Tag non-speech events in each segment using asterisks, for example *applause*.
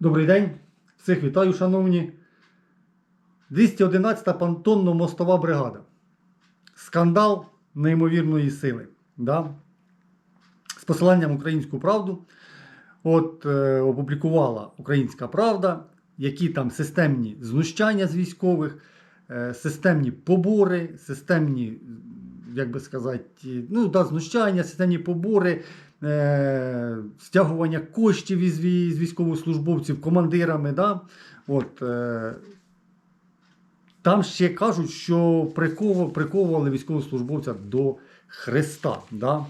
Добрий день, всіх вітаю, шановні. 211-та понтонно-мостова бригада. Скандал неймовірної сили. Да? З посиланням українську правду. От е, опублікувала Українська Правда, які там системні знущання з військових, е, системні побори, системні, як би сказати, ну, да, знущання, системні побори, е, стягування коштів із, вій- з військовослужбовців командирами. Да? От, е, там ще кажуть, що приков- приковували військовослужбовця до Христа. Да?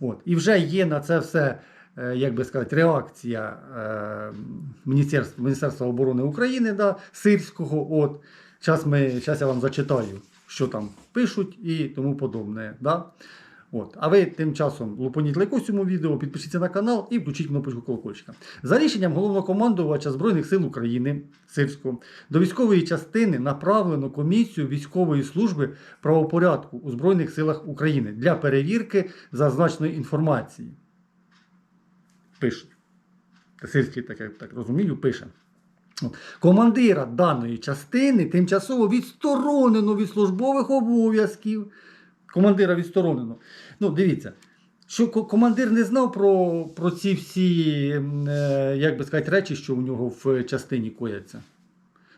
От. І вже є на це все, е, як би сказати, реакція е, Міністерства, Міністерства оборони України да, сирського. От. Зараз я вам зачитаю, що там пишуть і тому подобне. Да? От. А ви тим часом лупоніть лайку цьому відео, підпишіться на канал і включіть кнопочку колокольчика. За рішенням головнокомандувача Збройних сил України Сирського до військової частини направлено комісію військової служби правопорядку у Збройних силах України для перевірки зазначеної інформації. Пише. Сирський, так я так розумію, пише. Командира даної частини тимчасово відсторонено від службових обов'язків. Командира відсторонено. Ну, дивіться, що командир не знав про, про ці всі, е, як би сказати, речі, що у нього в частині кояться.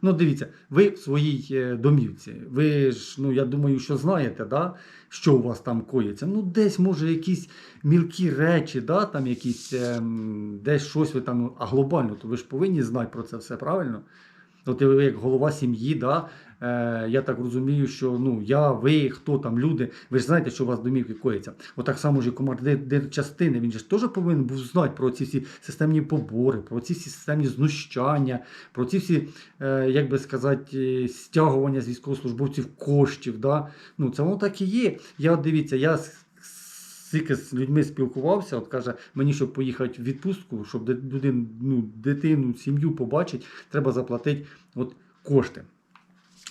Ну, дивіться, ви в своїй е, домівці. Ви ж, ну я думаю, що знаєте, да, що у вас там коїться. Ну, десь, може, якісь мілкі речі, да, там якісь, ем, десь щось ви там, а глобально, то ви ж повинні знати про це все, правильно? От ви як голова сім'ї, да, е, я так розумію, що ну, я, ви, хто там, люди, ви ж знаєте, що у вас домівки коїться. От так само ж командир частини, він ж теж повинен був знати про ці всі системні побори, про ці всі системні знущання, про ці всі, е, як би сказати, е, стягування з військовослужбовців коштів. Да? Ну, це воно так і є. Я дивіться, я стільки з людьми спілкувався, от каже, мені, щоб поїхати в відпустку, щоб ну, дитину, сім'ю побачити, треба заплатити от, кошти.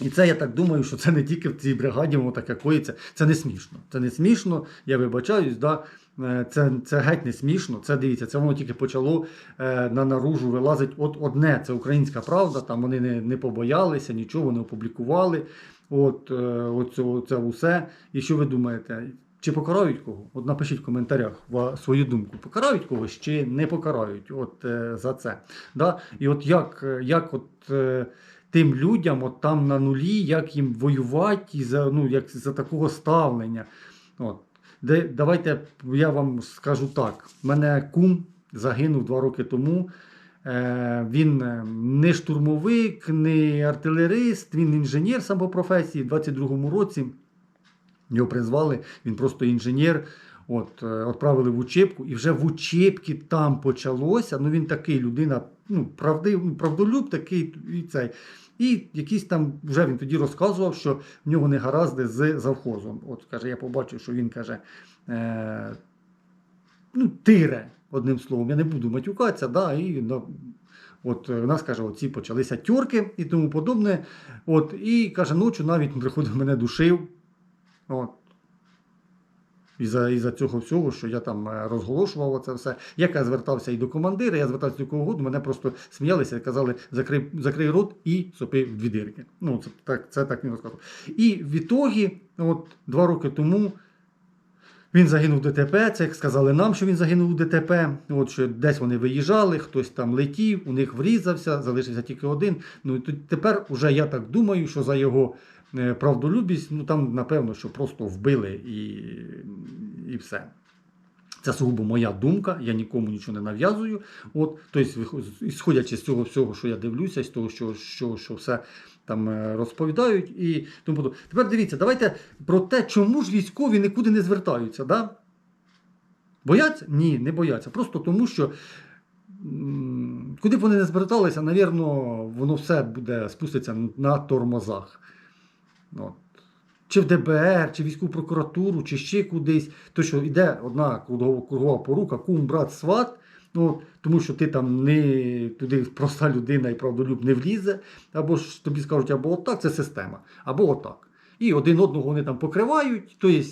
І це я так думаю, що це не тільки в цій бригаді, воно таке коїться. Це не смішно. Це не смішно, я вибачаюсь, да? Е, це, це геть не смішно. Це дивіться, це воно тільки почало е, на наружу вилазить от одне. Це українська правда. Там вони не, не побоялися, нічого не опублікували. От, е, оце, це усе. І що ви думаєте? Чи покарають кого? От напишіть в коментарях свою думку. Покарають когось чи не покарають от, е, за це. Да? І от як, е, як от, е, тим людям от там на нулі, як їм воювати за, ну, як за такого ставлення. От. Де, давайте я вам скажу так. Мене кум загинув два роки тому. Е, він е, не штурмовик, не артилерист, він інженер сам по професії. В 22-му році його призвали, він просто інженер. От, е, відправили в учебку, і вже в учебці там почалося. Ну він такий людина, ну, правдив, ну, правдолюб такий і цей. І якийсь там вже він тоді розказував, що в нього не гаразди з завхозом. От каже, я побачив, що він каже, е, ну, тире, одним словом, я не буду матюкатися, да, і ну, От е, у нас каже, оці почалися тюрки і тому подобне. От, і каже, ночі навіть приходив мене душив. От. Із-за із цього всього, що я там е, розголошував це все. Як я звертався і до командира, я звертався до кого угодно, мене просто сміялися і казали, закрий, закрий рот і сопи в дві дирки. Ну, це так, це так він розказував. І в ітогі, от два роки тому. Він загинув в ДТП, це як сказали нам, що він загинув у ДТП. От що десь вони виїжджали, хтось там летів, у них врізався, залишився тільки один. Ну і тепер уже я так думаю, що за його правдолюбість, ну там напевно, що просто вбили і, і все. Це сугубо моя думка, я нікому нічого не нав'язую. От, тобто, сходячи з цього всього, що я дивлюся, з того, що, що, що все там е, розповідають і тому. Тепер дивіться, давайте про те, чому ж військові нікуди не звертаються. Да? Бояться? Ні, не бояться. Просто тому, що куди б вони не зверталися, навірно, воно все буде спуститься на тормозах. От. Чи в ДБР, чи військову прокуратуру, чи ще кудись. То, що йде одна кругова, порука, кум, брат, сват. Ну, тому що ти там не туди проста людина і правдолюб не влізе, або ж тобі скажуть, або отак, це система, або отак. І один одного вони там покривають, тобто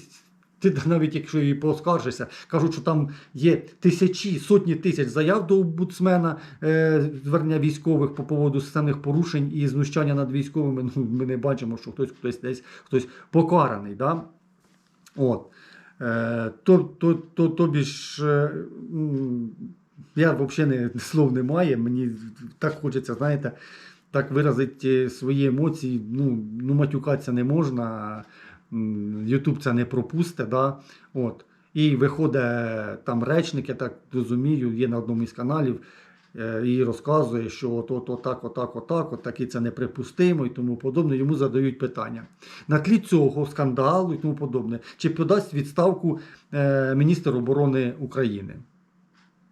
Ти навіть якщо і поскаржишся, кажуть, що там є тисячі, сотні тисяч заяв до омбудсмена е, звернення військових по поводу системних порушень і знущання над військовими. *laughs* Ну, ми не бачимо, що хтось хтось десь хтось покараний. Да? От. Е, то, то, то, тобі ж, е, я взагалі не, *laughs* слов немає, мені так хочеться, знаєте, так виразити свої емоції. Ну, ну матюкатися не можна, Ютуб це не пропусте. Да? От. І виходить там речник, я так розумію, є на одному із каналів. е, І розказує, що от, от, отак, отак, отак, от таки це неприпустимо і тому подобне. Йому задають питання. На тлі цього скандалу і тому подобне, чи подасть відставку е, міністр оборони України?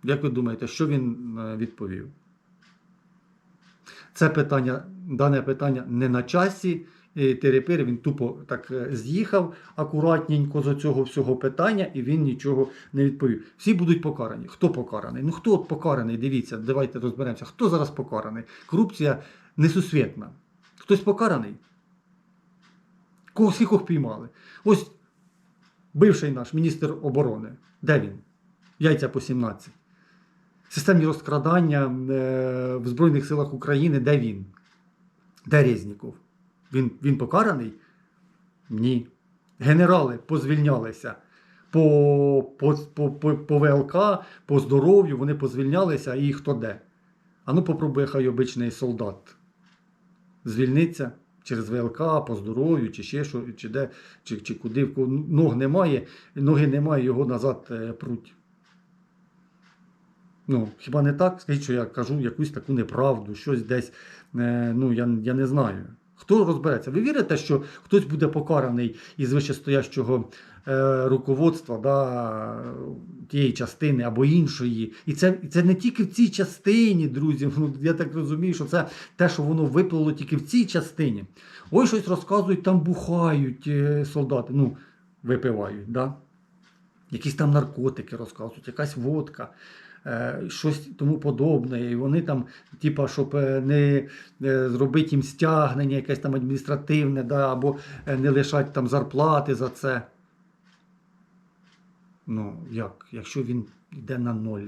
Як ви думаєте, що він е, відповів? Це питання, дане питання не на часі. Терепир він тупо так е, з'їхав акуратненько з цього всього питання, і він нічого не відповів. Всі будуть покарані. Хто покараний? Ну хто от покараний? Дивіться, давайте розберемося. Хто зараз покараний? Корупція несусвітна. Хтось покараний? Кого скількох піймали? Ось бивший наш міністр оборони. Де він? Яйця по 17. Системні розкрадання е, в Збройних силах України, де він? Де Резніков? Він, він покараний? Ні. Генерали позвільнялися по, по, по, по, по ВЛК, по здоров'ю, вони позвільнялися, і хто де? А ну попробує хай обичний солдат звільниться через ВЛК, по здоров'ю, чи ще що, чи де, чи, чи куди, ног немає, ноги немає, його назад е, пруть. Ну, хіба не так? Скажіть, що я кажу якусь таку неправду, щось десь, е, ну, я, я не знаю. Хто розбереться? Ви вірите, що хтось буде покараний із вищестоящого е, руководства да, тієї частини або іншої? І це, і це не тільки в цій частині, друзі. Ну, я так розумію, що це те, що воно виплило тільки в цій частині. Ой, щось розказують, там бухають е, солдати. Ну, випивають, да? якісь там наркотики розказують, якась водка. Е, Щось тому подобне, і вони там, типа, щоб е, не е, зробити їм стягнення, якесь там адміністративне, да, або не лишати там зарплати за це. Ну, як? Якщо він йде на ноль,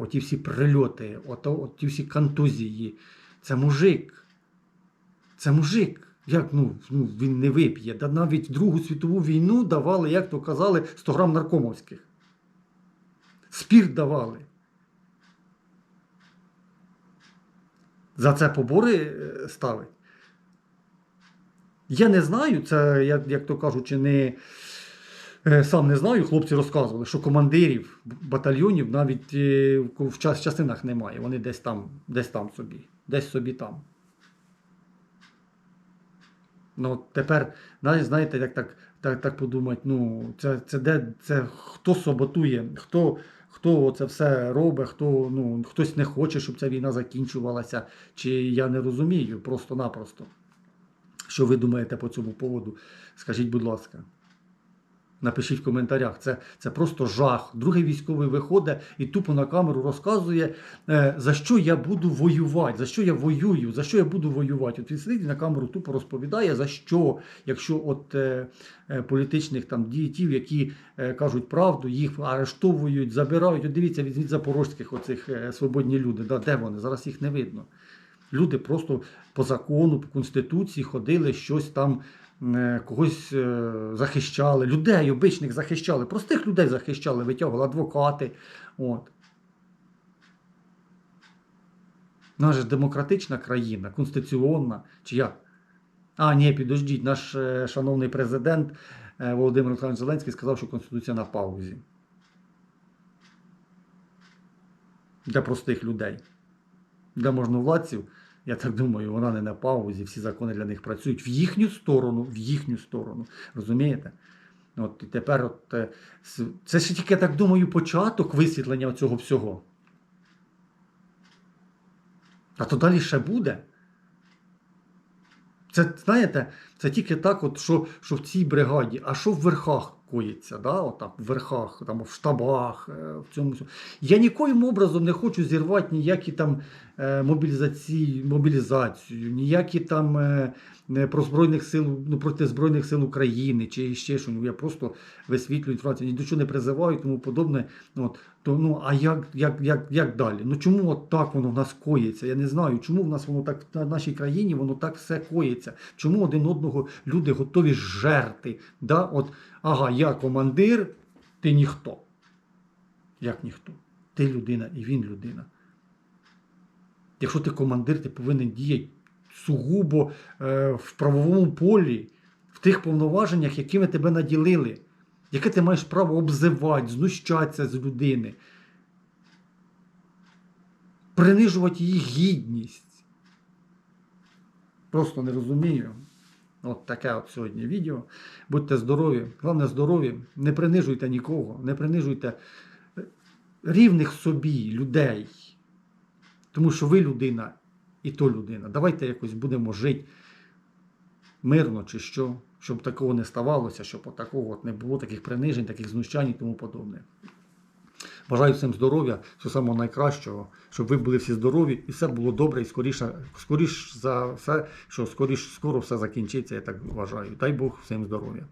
оті всі прильоти, ото, оті всі контузії, це мужик. Це мужик. Як ну, ну він не вип'є? Да навіть Другу світову війну давали, як то казали, 100 грам наркомовських. Спірт давали. За це побори е, ставить. Я не знаю, це, як, як то кажучи, не, е, сам не знаю, хлопці розказували, що командирів батальйонів навіть е, в частинах немає. Вони десь там, десь там собі, десь собі там. Ну, тепер, знаєте, як так, так, так подумати, ну, це, це де це хто саботує, хто, хто це все робить, хто, ну, хтось не хоче, щоб ця війна закінчувалася, чи я не розумію просто-напросто. Що ви думаєте по цьому поводу? Скажіть, будь ласка. Напишіть в коментарях. Це, це просто жах. Другий військовий виходить і тупо на камеру розказує, е, за що я буду воювати, за що я воюю, за що я буду воювати. От він сидить на камеру тупо розповідає, за що, якщо от е, е, політичних там діятів, які е, кажуть правду, їх арештовують, забирають. От дивіться, візьміть запорожських оцих е, свободні люди. Да, де вони? Зараз їх не видно. Люди просто по закону, по конституції ходили щось там. Е, Когось е, захищали, людей обичних захищали, простих людей захищали, витягували адвокати. От. Наша ж демократична країна, конституціонна, чи як? А, ні, підождіть, наш е, шановний президент Володимир Олександрович Зеленський сказав, що Конституція на паузі. Для простих людей. Для можновладців, я так думаю, вона не на паузі, всі закони для них працюють в їхню сторону, в їхню сторону. Розумієте? От тепер от, е, це ще тільки, я так думаю, початок висвітлення цього всього. А то далі ще буде. Це, знаєте, це тільки так, от, що, що в цій бригаді, а що в верхах? Коїться, да, отак, в верхах, там, в штабах, е, в цьому. Я нікоїм образом не хочу зірвати ніякі там е, мобілізації, мобілізацію, ніякі там е, про збройних сил, ну проти Збройних сил України чи ще щось. Я просто висвітлюю інформацію, ні до чого не призиваю і тому подобне. От, то, ну, а як, як, як, як далі? Ну чому от так воно в нас коїться? Я не знаю, чому в нас воно так в нашій країні воно так все коїться. Чому один одного люди готові жерти? Да? От, ага, я командир, ти ніхто. Як ніхто? Ти людина і він людина. Якщо ти командир, ти повинен діяти сугубо е, в правовому полі, в тих повноваженнях, якими тебе наділили. Яке ти маєш право обзивати, знущатися з людини, принижувати її гідність. Просто не розумію. От таке от сьогодні відео. Будьте здорові. Головне здорові. Не принижуйте нікого, не принижуйте е, рівних собі людей. Тому що ви людина і то людина. Давайте якось будемо жити мирно чи що, щоб такого не ставалося, щоб от такого от не було таких принижень, таких знущань і тому подобне. Бажаю всім здоров'я, всього самого найкращого, щоб ви були всі здорові і все було добре і скоріше, скоріш за все, що скоріш, скоро все закінчиться, я так вважаю. Дай Бог всім здоров'я.